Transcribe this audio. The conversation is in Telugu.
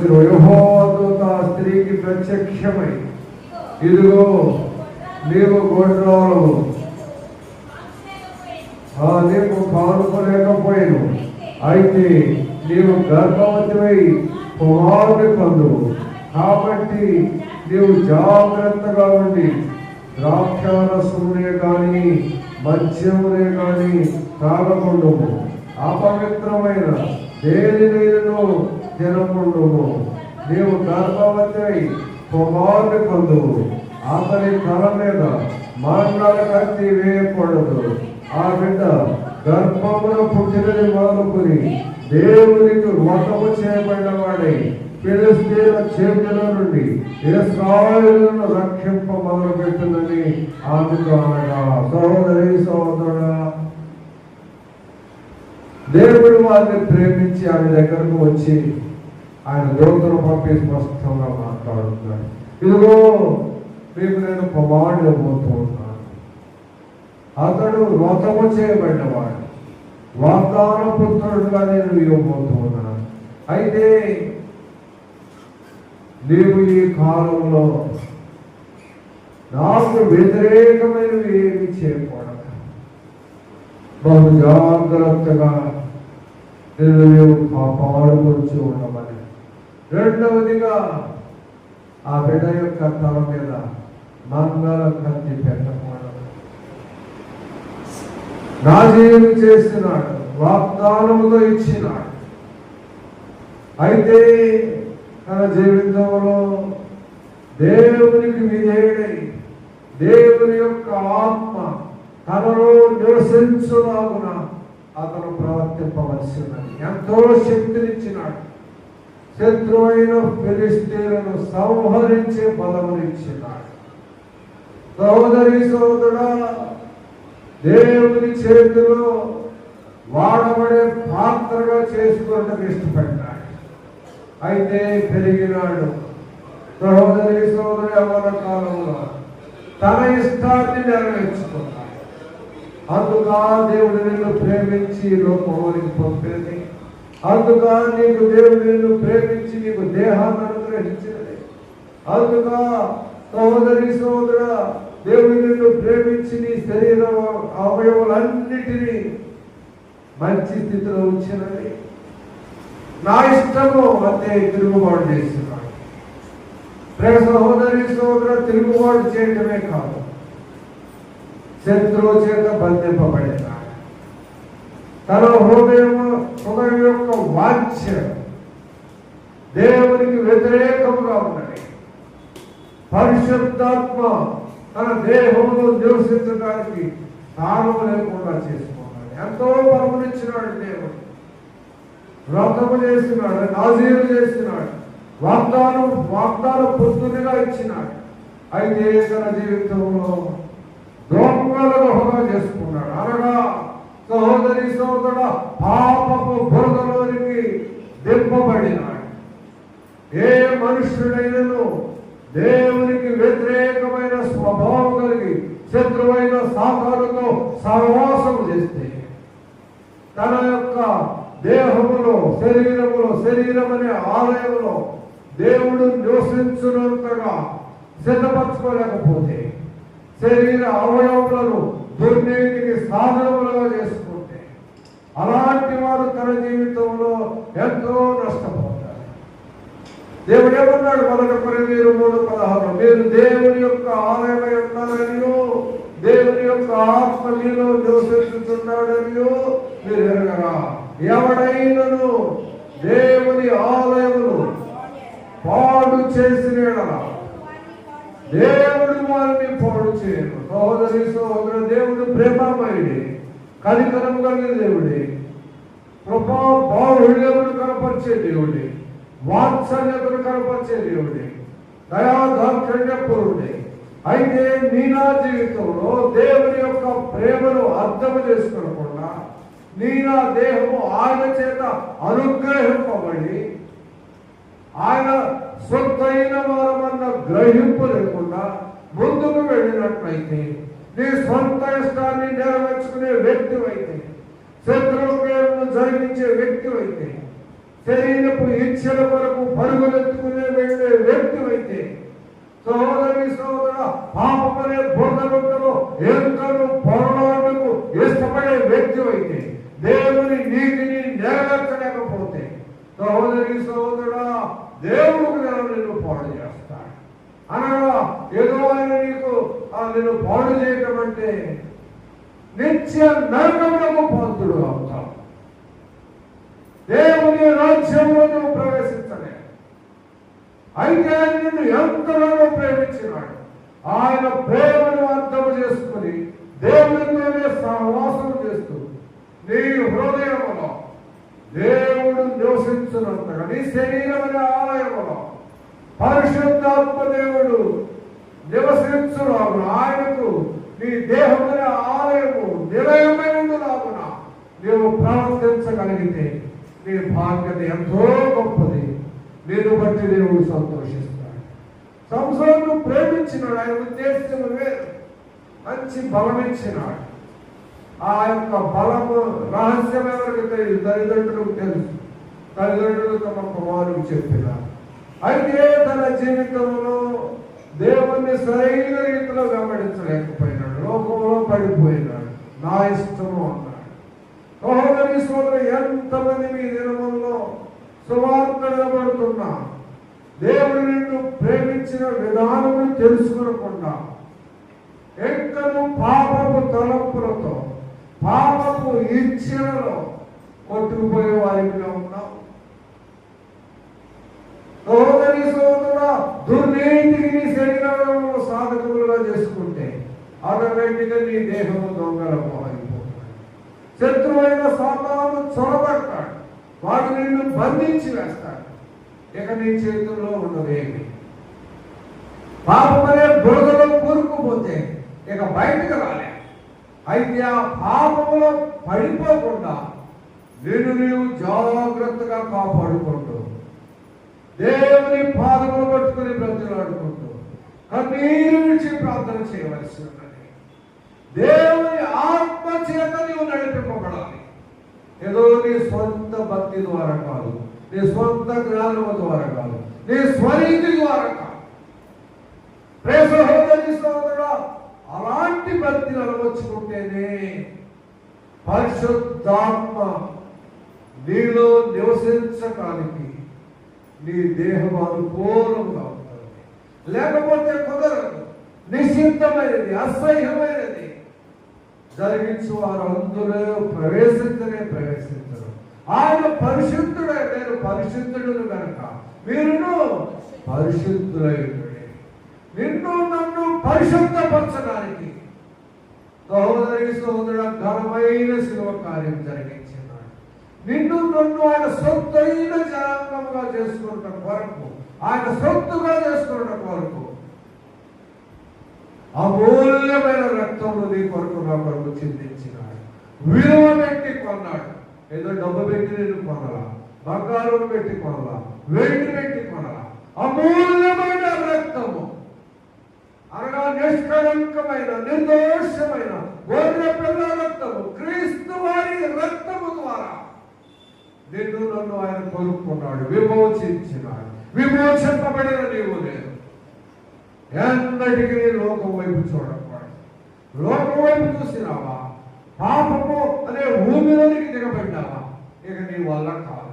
వచ్చిన యహోదూత స్త్రీకి ప్రత్యక్షమై. ఇదిగో నీవు గొడ్రాలు ఆ నీకు కానుకోలేకపోయాను. అయితే నీవు గర్భవతివై కుమారుని పొందు కాబట్టి నీవు జాగ్రత్తగా ఉండి ద్రాక్షారసమునే కానీ మద్యమునే కానీ తాగకుండుము. అపవిత్రమైన దేనినైనను నీవు గర్భవతి కుమారుని పొందువు అతని తల మీద మంగళ కత్తి వేయకూడదు ఆ బిడ్డ గర్భమును పుట్టినది మొదలుకొని దేవునికి వ్రతము చేయబడిన వాడై ఫిలిస్తీన్ల చేతుల నుండి ఇస్రాయేలును రక్షింప మొదలు పెట్టిందని ఆమెకు అనగా సహోదరి సహోదరుడా దేవుడు వారిని ప్రేమించి ఆమె దగ్గరకు వచ్చి ఆయన దూతను పంపి స్పష్టంగా మాట్లాడుతున్నాడు. ఇదిగో మీకు నేను కుమారుడు ఇవ్వబోతూ ఉన్నాను. అతడు వ్రతము చేయబడినవాడు. వాగ్దాన పుత్రుడుగా నేను ఇవ్వబోతూ ఉన్నాను. అయితే నీవు ఈ కాలంలో నాకు వ్యతిరేకమైనవి ఏమి చేయకూడదు. బహు జాగ్రత్తగా నేను నీవు కాపాడుకొచ్చి ఉండమని రెండవదిగా ఆ బిడ్డ యొక్క తల మీద మంగళ కత్తి పెట్టకూడదు. నాజీలు చేసినాడు వాగ్దానముతో ఇచ్చినాడు. అయితే తన జీవితంలో దేవునికి విధేయుడై దేవుని యొక్క ఆత్మ తనలో నివసించులాగున అతను ప్రవర్తింపవలసినది. ఎంతో శక్తినిచ్చినాడు. శత్రువైన ఫిలిస్తీన్లను సంహరించే బలమునిచ్చినాడు సోదరి సోదరుడా దేవుని చేతిలో వాడబడే పాత్రగా చేసుకోవడం ఇష్టపడ్డాడు. అయితే పెరిగినాడు. సహోదరి సోదరి అవన కాలంలో తన ఇష్టాన్ని నెరవేర్చుకున్నాడు. అందుగా దేవుడు నిన్ను ప్రేమించి లోపలికి పంపేది. అందుక నీకు దేవుడు నిన్ను ప్రేమించి నీకు దేహాన్ని అనుగ్రహించినది. అందుక సహోదరి సహోదర దేవుడు నిన్ను ప్రేమించి నీ శరీర అవయవులన్నిటినీ మంచి స్థితిలో ఉంచినది. నా ఇష్టము అంతే తిరుగుబాటు చేస్తున్నాడు. ప్రేమ సహోదరి సహోదర తిరుగుబాటు చేయటమే కాదు శత్రువు చేత బంధింపబడినాడు తన హృదయం వాంఛ దేవునికి వ్యతిరేకముగా ఉన్నది. పరిశుద్ధాత్మ తన దేహంలో నివసించడానికి స్థానం లేకుండా చేసుకున్నాడు. ఎంతో పరమనిచ్చినాడు దేవుడు. వ్రతము చేసినాడు నాజీలు చేసినాడు వాగ్దానం వాగ్దాన పుత్రునిగా ఇచ్చినాడు. అయితే తన జీవితంలో దొంగలను హోదా చేసుకున్నాడు. అనగా సహోదరి సహోదర పాపపు బురదలోనికి దింపబడినాడు. ఏ మనుష్యుడైనను దేవునికి వ్యతిరేకమైన స్వభావం కలిగి శత్రువైన సాతానుతో సహవాసం చేస్తే తన యొక్క దేహములో శరీరములో శరీరం అనే ఆలయంలో దేవుడు నివసించునంతగా సిద్ధపరచుకోలేకపోతే శరీర అవయవములను దుర్నీతికి సాధనములుగా చేసుకుంటే అలాంటి వారు తన జీవితంలో ఎంతో నష్టపోతారు. దేవుడు ఏమన్నాడు మొదటి కొరింథీయులు మూడు పదహారు మీరు దేవుని యొక్క ఆలయమై ఉన్నారనియో దేవుని యొక్క ఆత్మ మీలో నివసిస్తున్నాడనియో మీరు ఎరగరా ఎవడైనను దేవుని ఆలయమును పాడు చేసిన యెడల దేవుడు వారిని పోడు చేయను. సహోదరి సహోదర దేవుడు ప్రేమమయుడే కనికరం కలిగిన దేవుడి. కృపా బాహుళ్యమును కనపరిచే దేవుడి. వాత్సల్యతను కనపరిచే దేవుడి. దయా దాక్షణ్యపురుడే అయితే నీ నా జీవితంలో దేవుని యొక్క ప్రేమను అర్థం చేసుకోకుండా నీ నా దేహము ఆయన చేత అనుగ్రహింపబడి ఆయన సొంతైన వారమన్న గ్రహింపు లేకుండా ముందుకు వెళ్ళినట్లయితే నీ సొంత ఇష్టాన్ని నెరవేర్చుకునే వ్యక్తి అయితే శత్రువులను జరిగించే వ్యక్తి అయితే శరీరపు ఇచ్చల వరకు పరుగులెత్తుకునే వెళ్ళే వ్యక్తి అయితే సోదరి సోదర పాపమనే బుర్రబుట్టలో ఎంతను పొరలాడుకు ఇష్టపడే వ్యక్తి అయితే దేవుని నీతిని నెరవేర్చలేకపోతే సోదరి సహోదరా పాడు చేస్తాడు అనగా ఏదో ఆయన నీకు నేను పాడు చేయటం అంటే నిత్య నరకములకు పాత్రుడు అవుతావు దేవుని రాజ్యంలో నువ్వు ప్రవేశించలే అయితే ఆయన నిన్ను ఎంతగానో ప్రేమించినాడు ఆయన ప్రేమను అర్థం చేసుకుని దేవునితోనే సహవాసం చేస్తూ నీ హృదయంలో దేవుడు నివసించినంతగా నీ శరీరమైన ఆలయంలో పరిశుద్ధాత్మ దేవుడు నివసించులాగున ఆయనకు నీ దేహమైన ఆలయము నిలయమైనందులాగున నీవు ప్రవర్తించగలిగితే నీ భాగ్యత ఎంతో గొప్పది. నేను బట్టి దేవుడు సంతోషిస్తాడు. సంసారం ప్రేమించినాడు. ఆయన ఉద్దేశం వేరు మంచి బలం ఇచ్చినాడు ఆ యొక్క బలము రహస్యం ఎవరికి తెలియదు తల్లిదండ్రులకు తెలుసు. తల్లిదండ్రులు తమ కుమారుడు చెప్పినారు అయితే తన జీవితంలో దేవుణ్ణి సరైన రీతిలో వెంబడించలేకపోయినాడు లోకంలో పడిపోయినాడు. నా ఇష్టము అన్నాడు. సహోదరి సోదరు ఎంతమంది మీ దినముల్లో సువార్త నిలబడుతున్నా దేవుడు నిన్ను ప్రేమించిన విధానము తెలుసుకునకుండా ఎక్కను పాపపు తలంపులతో పాపపు ఇచ్చలలో కొట్టుకుపోయే వారిగా ఉన్నావు. సోదరి సోదర దుర్నీతికి నీ శరీరంలో సాధకులుగా చేసుకుంటే ఆటోమేటిక్గా నీ దేహము దొంగలము అయిపోతాడు శత్రువైన సాతాను చొరబడతాడు. వాడు నిన్ను బంధించి వేస్తాడు. ఇక నీ చేతుల్లో ఉన్నదేమి పాపమనే బురదలో కూరుకుపోతే ఇక బయటకు రాలే. అయితే ఆ పాపములో పడిపోకుండా నేను నీవు జాగ్రత్తగా కాపాడుకుంటూ. దేవుని పాదములు పట్టుకుని బ్రతులాడుకుంటూ కన్నీరు విడిచి ప్రార్థన చేయవలసి ఉన్నది. దేవుని ఆత్మ చేత నీవు నడిపింపబడాలి. ఏదో నీ స్వంత భక్తి ద్వారా కాదు నీ స్వంత జ్ఞానము ద్వారా కాదు నీ స్వరీతి ద్వారా కాదు. ప్రియ సహోదరి అలాంటి భక్తిని అలవచ్చుకుంటేనే పరిశుద్ధాత్మ నీలో నివసించటానికి నీ దేహం అనుకూలంగా ఉంటుంది లేకపోతే కుదరదు. నిశ్చితమైనది అసహ్యమైనది. జరిగించు వారు అందరూ ప్రవేశించనే ప్రవేశించరు. ఆయన పరిశుద్ధుడే నేను పరిశుద్ధుడు కనుక మీరును పరిశుద్ధులైనడే నిన్ను నన్ను పరిశుద్ధపరచడానికి సహోదరి సహోదరుడు ఘనమైన శివ కార్యం జరిగించినాడు నిన్ను నన్ను ఆయన సొత్తైన జనాంగముగా చేసుకున్న కొరకు ఆయన సొత్తుగా చేసుకున్న కొరకు. అమూల్యమైన రక్తము నీ కొరకు నా కొరకు చిందించినాడు. విలువ పెట్టి కొన్నాడు. ఏదో డబ్బు పెట్టి నేను కొనలా బంగారం పెట్టి కొనలా వెండి పెట్టి కొనలా. అమూల్యమైన రక్తము. అనగా నిష్కలంకమైన నిర్దోషమైన గొర్రె పిల్ల రక్తము క్రీస్తు వారి రక్తము ద్వారా. నిన్ను నన్ను ఆయన కొనుక్కున్నాడు విమోచించినాడు. విమోచింపబడిన నీవు నేను. ఎన్నటికీ లోకం వైపు చూడకూడదు. లోకం వైపు చూసినావా? పాపము అనే భూమిలోనికి దిగబడ్డావా? ఇక నీ వల్ల కాదు.